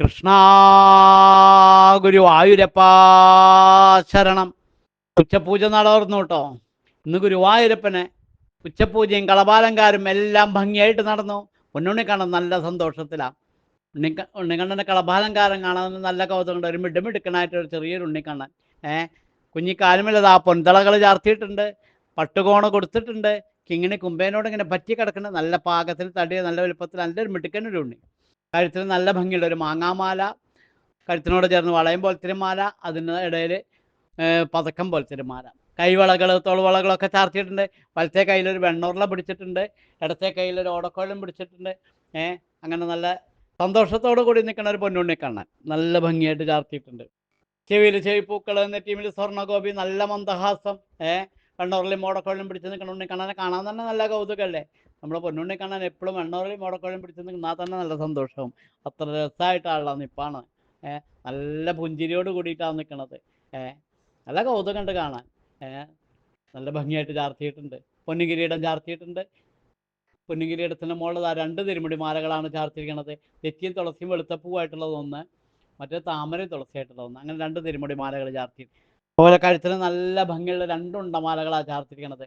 കൃഷ്ണ ഗുരുവായൂരപ്പ ശരണം. ഉച്ചപൂജ നടന്നു കേട്ടോ. ഇന്ന് ഗുരുവായൂരപ്പന് ഉച്ചപൂജയും കളപാലങ്കാരും എല്ലാം ഭംഗിയായിട്ട് നടന്നു. ഉണ്ണുണ്ണി കാണാൻ നല്ല സന്തോഷത്തിലാണ് ഉണ്ണിക്ക ഉണ്ണിക്കണ്ണന്റെ കളപാലങ്കാരം കാണാൻ നല്ല കൗതുകമുണ്ട്. ഒരു മിടുമിടുക്കനായിട്ട് ഒരു ചെറിയൊരു ഉണ്ണിക്കണ്ണൻ. ഏഹ് കുഞ്ഞിക്കാലുമില്ലതാ പൊന്തളകൾ ചാർത്തിയിട്ടുണ്ട്. പട്ടുകോണ കൊടുത്തിട്ടുണ്ട്. കിങ്ങിണി കുമ്പേനോട് ഇങ്ങനെ പറ്റി കിടക്കുന്നത് നല്ല പാകത്തിൽ തടിയ നല്ല വലുപ്പത്തിൽ നല്ലൊരു മിടുക്കനൊരു ഉണ്ണി. കഴുത്തിൽ നല്ല ഭംഗിയുള്ള ഒരു മാങ്ങാമാല കഴുത്തിനോട് ചേർന്ന് വളയം പോലത്തെ മാല അതിന് ഇടയിൽ പതക്കം പോലത്തെ മാല കൈവളകൾ തോൾവളകളൊക്കെ ചാർത്തിയിട്ടുണ്ട്. വലത്തെ ഒരു വെണ്ണൂർല പിടിച്ചിട്ടുണ്ട്. ഇടത്തെ കയ്യിൽ ഒരു ഓടക്കോലം പിടിച്ചിട്ടുണ്ട്. ഏഹ് അങ്ങനെ നല്ല സന്തോഷത്തോടു കൂടി നിൽക്കുന്ന ഒരു പൊന്നുണ്ണി കാണാൻ നല്ല ഭംഗിയായിട്ട് ചാർത്തിയിട്ടുണ്ട്. ചെവിയിൽ ചെവിപ്പൂക്കൾ നെറ്റിമിൽ സ്വർണഗോപി നല്ല മന്ദഹാസം. ഏ വെണ്ണൂറിലും മോടക്കോഴലും പിടിച്ച് നിൽക്കുന്ന ഉണ്ണി കാണാൻ കാണാൻ തന്നെ നല്ല കൗതുകമല്ലേ നമ്മൾ പൊന്നുണ്ണി കാണാൻ എപ്പോഴും വെണ്ണൂറിലും മോടക്കോഴലും പിടിച്ച് നിന്നാൽ തന്നെ നല്ല സന്തോഷവും. അത്ര രസമായിട്ടാണല്ലോ നിപ്പാണ്. ഏ നല്ല പുഞ്ചിരിയോട് കൂടിയിട്ടാണ് നിൽക്കണത് ഏ നല്ല കൗതുകമുണ്ട് കാണാൻ. ഏ നല്ല ഭംഗിയായിട്ട് ചാർത്തിയിട്ടുണ്ട്. പൊന്നുകിരീടം ചാർത്തിയിട്ടുണ്ട്. പൊന്നുകിരീടത്തിന്റെ മുകളിൽ ആ രണ്ട് തിരുമുടി മാലകളാണ് ചാർത്തിയിരിക്കുന്നത് തെറ്റിയും തുളസിയും വെളുത്തപ്പൂവായിട്ടുള്ളത് ഒന്ന് മറ്റേ താമരയും തുളസിയായിട്ടുള്ളത് ഒന്ന് അങ്ങനെ രണ്ട് തിരുമുടി മാലകൾ ചാർത്തി അതുപോലെ കഴുത്തിന് നല്ല ഭംഗിയുള്ള രണ്ട് ചാർത്തിരിക്കണത്.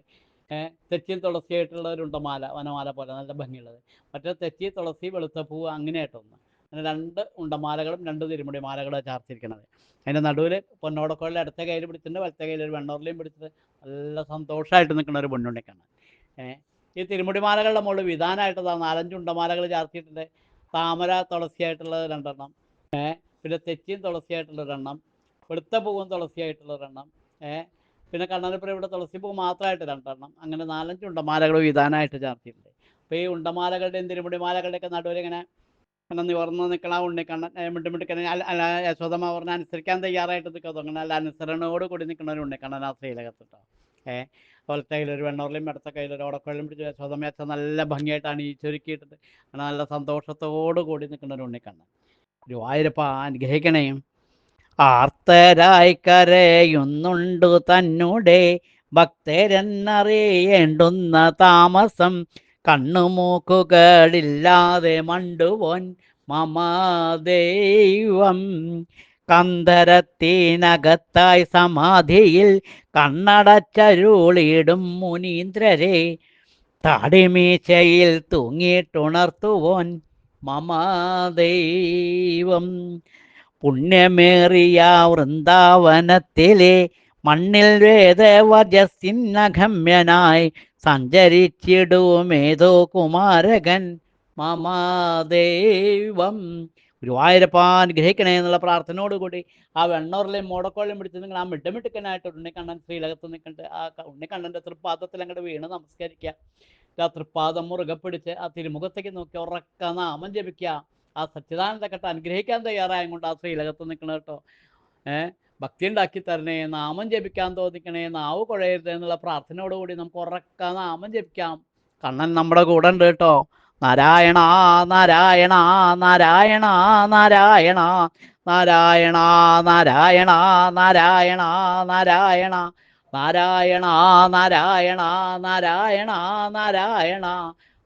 ഏഹ് തെറ്റിയും തുളസിയായിട്ടുള്ള ഒരു ഉണ്ടമാല വനമാല പോലെ നല്ല ഭംഗിയുള്ളത്. മറ്റേ തെറ്റി തുളസി വെളുത്തപ്പൂ അങ്ങനെയായിട്ടൊന്ന്. അങ്ങനെ രണ്ട് ഉണ്ടമാലകളും രണ്ട് തിരുമുടി മാലകളാണ് ചാർത്തിരിക്കണത്. അതിന്റെ നടുവിൽ പൊന്നോടക്കോളിൽ അടുത്ത കയ്യിൽ പിടിച്ചിട്ടുണ്ട് വലത്തെ കയ്യിൽ ഒരു വെണ്ണൂറിലെയും പിടിച്ചിട്ട് നല്ല സന്തോഷമായിട്ട് നിൽക്കുന്ന ഒരു പൊന്നുണ്ണിക്കാണ്. ഏഹ് ഈ തിരുമുടിമാലകളുടെ മുകളിൽ വിധാനമായിട്ട് നാലഞ്ച് ഉണ്ടമാലകൾ ചാർത്തിയിട്ടുണ്ട്. താമര തുളസിയായിട്ടുള്ള രണ്ടെണ്ണം. പിന്നെ തെച്ചിയും തുളസിയായിട്ടുള്ള ഒരെണ്ണം. വെളുത്ത പൂവും തുളസിയായിട്ടുള്ള ഒരെണ്ണം. ഏഹ് പിന്നെ കണ്ണനപ്പുരം ഇവിടെ തുളസി പൂ മാത്രമായിട്ട് രണ്ടെണ്ണം. അങ്ങനെ നാലഞ്ച് ഉണ്ടമാലകൾ വിധാനമായിട്ട് ചാർത്തിയിട്ടുണ്ട്. അപ്പോൾ ഈ ഉണ്ടമാലകളുടെയും തിരുമുടിമാലകളുടെയൊക്കെ നടുവിൽ ഇങ്ങനെ ഇങ്ങനെ നിവർന്ന് നിൽക്കണ ഉണ്ണിക്കണ്ണൻ കണ്ണൻ അല്ല യശോദമ്മ പറഞ്ഞ അനുസരിക്കാൻ തയ്യാറായിട്ട് നിൽക്കുക അങ്ങനെ അല്ല അനുസരണയോട് കൂടി നിൽക്കുന്ന ഒരു ഉണ്ണിക്കണ്ണൻ ആ ശ്രീലകത്തിട്ടോ ഏ പോലത്തെ കയ്യിലൊരു വെണ്ണൂറിലും ഇടത്തെ കയ്യിലൊരു ഓടക്കൊള്ളിലും പിടിച്ച് യശോദമ്മ അച്ഛൻ നല്ല ഭംഗിയായിട്ടാണ് ഈ ചുരുക്കിയിട്ടിട്ട് അങ്ങനെ നല്ല സന്തോഷത്തോടു കൂടി നിൽക്കുന്ന ഒരു ഉണ്ണിക്കണ്ണൻ ഗുരുവായൂരപ്പ അനുഗ്രഹിക്കണേ ആർത്തരായി കരയുന്നുണ്ടു തന്നുടെ ഭക്തരെന്നറിയേണ്ടുന്ന താമസം കണ്ണുമൂക്കുകളില്ലാതെ മണ്ടുവോൻ മമാദൈവം കന്തരത്തിനകത്തായി സമാധിയിൽ കണ്ണടച്ചരുളിടും മുനീന്ദ്രരെ. താടിമീശയിൽ തൂങ്ങിയിട്ടുണർത്തുവോൻ മമ ദൈവം. പുണ്യമേറിയ വൃന്ദാവനത്തിലെ മണ്ണിൽ വേദവജസ്സിന്നഗമ്യനായി സഞ്ചരിച്ചിടുമേതോ കുമാരകൻ. മമാദേവം ഗുരുവായൂരപ്പാൻ ഗുരുവായൂരപ്പ അനുഗ്രഹിക്കണേ എന്നുള്ള പ്രാർത്ഥനയോടുകൂടി ആ വെണ്ണൂറിലെയും മോടക്കോളിലും പിടിച്ച് നിങ്ങൾ ആ മിട്ടുമിട്ടുക്കനായിട്ട് ഉണ്ണിക്കണ്ണൻ ശ്രീലകത്ത് നിൽക്കണ്ട്. ആ ഉണ്ണിക്കണ്ണന്റെ തൃപ്പാദത്തിൽ അങ്ങോട്ട് വീണ് നമസ്കരിക്കുക ആ തൃപ്പാദം മുറുകെ പിടിച്ച് ആ തിരുമുഖത്തേക്ക് നോക്കി ഉറക്ക നാമം ജപിക്കുക ആ സച്ചിദാനന്ദ ഘട്ടം അനുഗ്രഹിക്കാൻ തയ്യാറായ കൊണ്ട് ആ ശ്രീലകത്ത് നിൽക്കണം കേട്ടോ ഏഹ് ഭക്തി ഉണ്ടാക്കി തരണേ നാമം ജപിക്കാൻ തോന്നിക്കണേ നാവ് കുഴയരുത് എന്നുള്ള പ്രാർത്ഥനയോടുകൂടി നമുക്ക് ഉറക്ക നാമം ജപിക്കാം കണ്ണൻ നമ്മുടെ കൂടെ ഉണ്ട് കേട്ടോ നാരായണ നാരായണ നാരായണ നാരായണ നാരായണ നാരായണ നാരായണ നാരായണ നാരായണ നാരായണ നാരായണ നാരായണ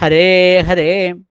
हरे हरे।